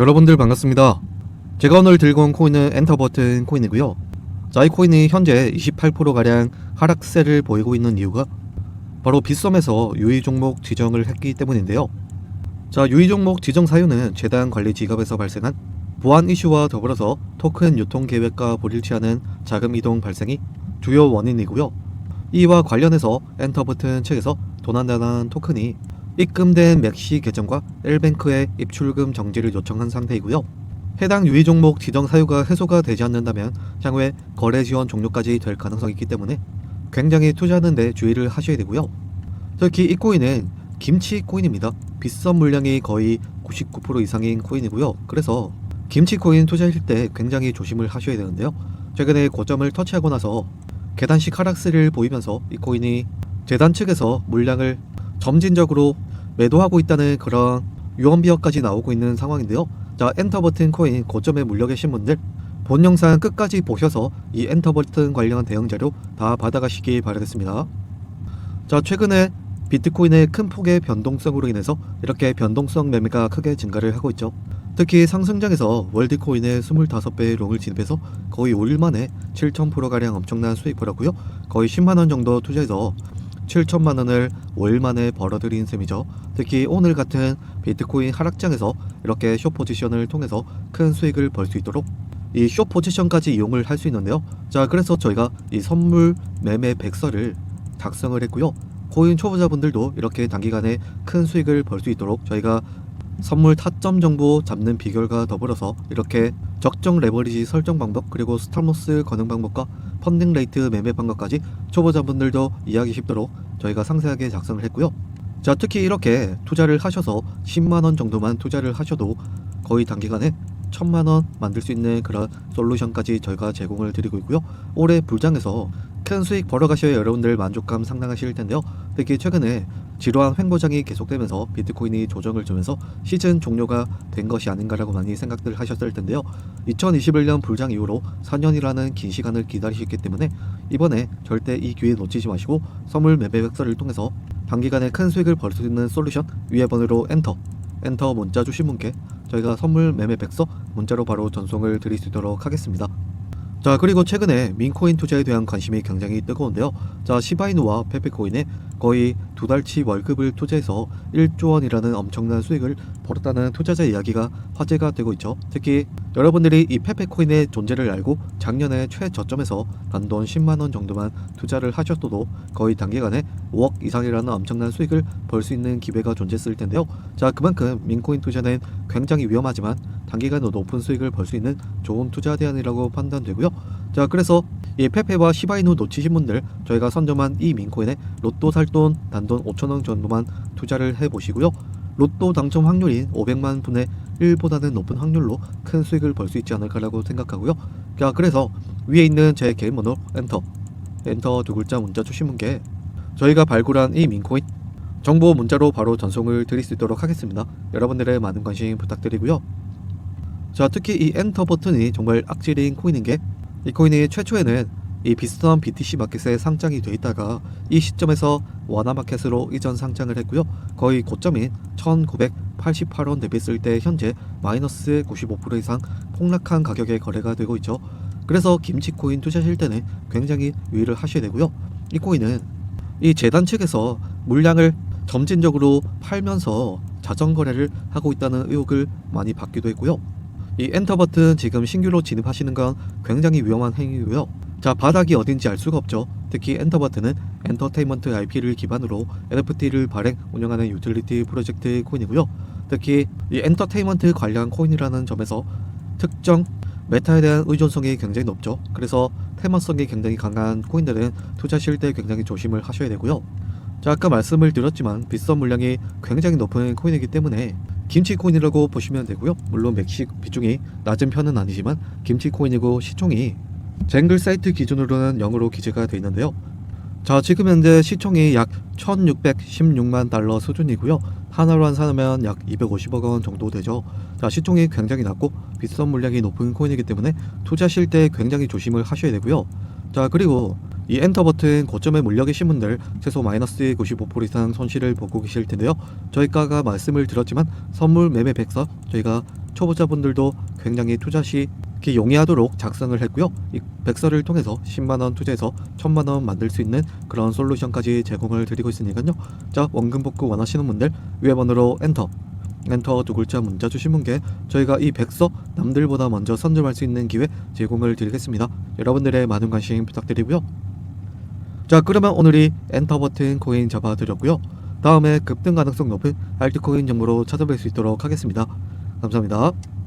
여러분들 반갑습니다. 제가 오늘 들고 온 코인은 엔터 버튼 코인이고요. 자, 이 코인이 현재 28%가량 하락세를 보이고 있는 이유가 바로 빗썸에서 유의 종목 지정을 했기 때문인데요. 자, 유의 종목 지정 사유는 재단 관리 지갑에서 발생한 보안 이슈와 더불어서 토큰 유통 계획과 불일치 하는 자금 이동 발생이 주요 원인이고요. 이와 관련해서 엔터 버튼 측에서 도난당한 토큰이 입금된 맥시 계정과 엘뱅크의 입출금 정지를 요청한 상태이고요. 해당 유의 종목 지정 사유가 해소가 되지 않는다면 향후에 거래 지원 종료까지 될 가능성이 있기 때문에 굉장히 투자하는 데 주의를 하셔야 되고요. 특히 이 코인은 김치 코인입니다. 빗썸 물량이 거의 99% 이상인 코인이고요. 그래서 김치 코인 투자하실 때 굉장히 조심을 하셔야 되는데요. 최근에 고점을 터치하고 나서 계단식 하락세를 보이면서 이 코인이 재단 측에서 물량을 점진적으로 매도하고 있다는 그런 유언비어까지 나오고 있는 상황인데요. 자, 엔터 버튼 코인 고점에 물려 계신 분들 본 영상 끝까지 보셔서 이 엔터 버튼 관련 대응 자료 다 받아가시기 바라겠습니다. 자, 최근에 비트코인의 큰 폭의 변동성으로 인해서 이렇게 변동성 매매가 크게 증가를 하고 있죠. 특히 상승장에서 월드코인의 25배의 롱을 진입해서 거의 5일 만에 7,000%가량 엄청난 수익을 하고요. 거의 10만원 정도 투자해서 7천만 원을 5일 만에 벌어들인 셈이죠. 특히 오늘 같은 비트코인 하락장에서 이렇게 숏 포지션을 통해서 큰 수익을 벌 수 있도록 이 숏 포지션까지 이용을 할 수 있는데요. 자, 그래서 저희가 이 선물 매매 백서를 작성을 했고요. 코인 초보자분들도 이렇게 단기간에 큰 수익을 벌 수 있도록 저희가 선물 타점 정보 잡는 비결과 더불어서 이렇게 적정 레버리지 설정 방법 그리고 스탑로스 거는 방법과 펀딩 레이트 매매 방법까지 초보자분들도 이해하기 쉽도록 저희가 상세하게 작성을 했고요. 자 특히 이렇게 투자를 하셔서 10만 원 정도만 투자를 하셔도 거의 단기간에 천만 원 만들 수 있는 그런 솔루션까지 저희가 제공을 드리고 있고요. 올해 불장에서 큰 수익 벌어가셔야 여러분들 만족감 상당하실 텐데요. 특히 최근에 지루한 횡보장이 계속되면서 비트코인이 조정을 주면서 시즌 종료가 된 것이 아닌가라고 많이 생각들 하셨을 텐데요. 2021년 불장 이후로 4년이라는 긴 시간을 기다리셨기 때문에 이번에 절대 이 기회 놓치지 마시고 선물 매매 백서를 통해서 단기간에 큰 수익을 벌 수 있는 솔루션 위에 번호로 엔터 엔터 문자 주신 분께 저희가 선물 매매 백서 문자로 바로 전송을 드릴 수 있도록 하겠습니다. 자 그리고 최근에 민코인 투자에 대한 관심이 굉장히 뜨거운데요. 자 시바이누와 페페코인에 거의 두 달치 월급을 투자해서 1조 원이라는 엄청난 수익을 벌었다는 투자자 이야기가 화제가 되고 있죠. 특히 여러분들이 이 페페코인의 존재를 알고 작년에 최저점에서 단돈 10만 원 정도만 투자를 하셨어도 거의 단기간에 5억 이상이라는 엄청난 수익을 벌 수 있는 기회가 존재했을 텐데요. 자 그만큼 민코인 투자는 굉장히 위험하지만 단기간에 높은 수익을 벌 수 있는 좋은 투자 대안이라고 판단되고요. 자 그래서 이 페페와 시바이누 놓치신 분들 저희가 선점한 이 민코인에 로또 살 돈 단돈 5천원 정도만 투자를 해보시고요. 로또 당첨 확률인 500만 분의 1보다는 높은 확률로 큰 수익을 벌 수 있지 않을까라고 생각하고요. 자 그래서 위에 있는 제 개인 번호 엔터 엔터 두 글자 문자 주신 분께 저희가 발굴한 이 민코인 정보 문자로 바로 전송을 드릴 수 있도록 하겠습니다. 여러분들의 많은 관심 부탁드리고요. 자 특히 이 엔터 버튼이 정말 악질인 코인인 게 이 코인이 최초에는 이 비스턴 BTC 마켓에 상장이 돼 있다가 이 시점에서 원화 마켓으로 이전 상장을 했고요. 거의 고점인 1988원 대비했을 때 현재 마이너스 95% 이상 폭락한 가격에 거래가 되고 있죠. 그래서 김치 코인 투자하실 때는 굉장히 유의를 하셔야 되고요. 이 코인은 이 재단 측에서 물량을 점진적으로 팔면서 자전 거래를 하고 있다는 의혹을 많이 받기도 했고요. 이 엔터 버튼 지금 신규로 진입하시는 건 굉장히 위험한 행위고요. 자 바닥이 어딘지 알 수가 없죠. 특히 엔터 버튼은 엔터테인먼트 IP를 기반으로 NFT를 발행 운영하는 유틸리티 프로젝트 코인이고요. 특히 이 엔터테인먼트 관련 코인이라는 점에서 특정 메타에 대한 의존성이 굉장히 높죠. 그래서 테마성이 굉장히 강한 코인들은 투자하실 때 굉장히 조심을 하셔야 되고요. 자 아까 말씀을 드렸지만 빗썸 물량이 굉장히 높은 코인이기 때문에 김치 코인이라고 보시면 되고요. 물론 맥시 비중이 낮은 편은 아니지만 김치 코인이고 시총이 쟁글 사이트 기준으로는 0으로 기재가 되어 있는데요. 자 지금 현재 시총이 약 1616만 달러 수준이고요. 하나로 환산하면 약 250억 원 정도 되죠. 자 시총이 굉장히 낮고 빗썸 물량이 높은 코인이기 때문에 투자하실 때 굉장히 조심을 하셔야 되고요. 자 그리고 이 엔터 버튼 고점에 물려 계신 분들 최소 마이너스 95% 이상 손실을 보고 계실 텐데요. 저희가 아까 말씀을 드렸지만 선물 매매 백서 저희가 초보자분들도 굉장히 투자 시 기 용이하도록 작성을 했고요. 이 백서를 통해서 10만 원 투자해서 1000만 원 만들 수 있는 그런 솔루션까지 제공을 드리고 있으니까요. 자, 원금 복구 원하시는 분들 위에 번호로 엔터 엔터 두 글자 문자 주신 분께 저희가 이 백서 남들보다 먼저 선점할 수 있는 기회 제공을 드리겠습니다. 여러분들의 많은 관심 부탁드리고요. 자, 그러면 오늘이 엔터 버튼 코인 잡아드렸고요. 다음에 급등 가능성 높은 알트코인 정보로 찾아뵐 수 있도록 하겠습니다. 감사합니다.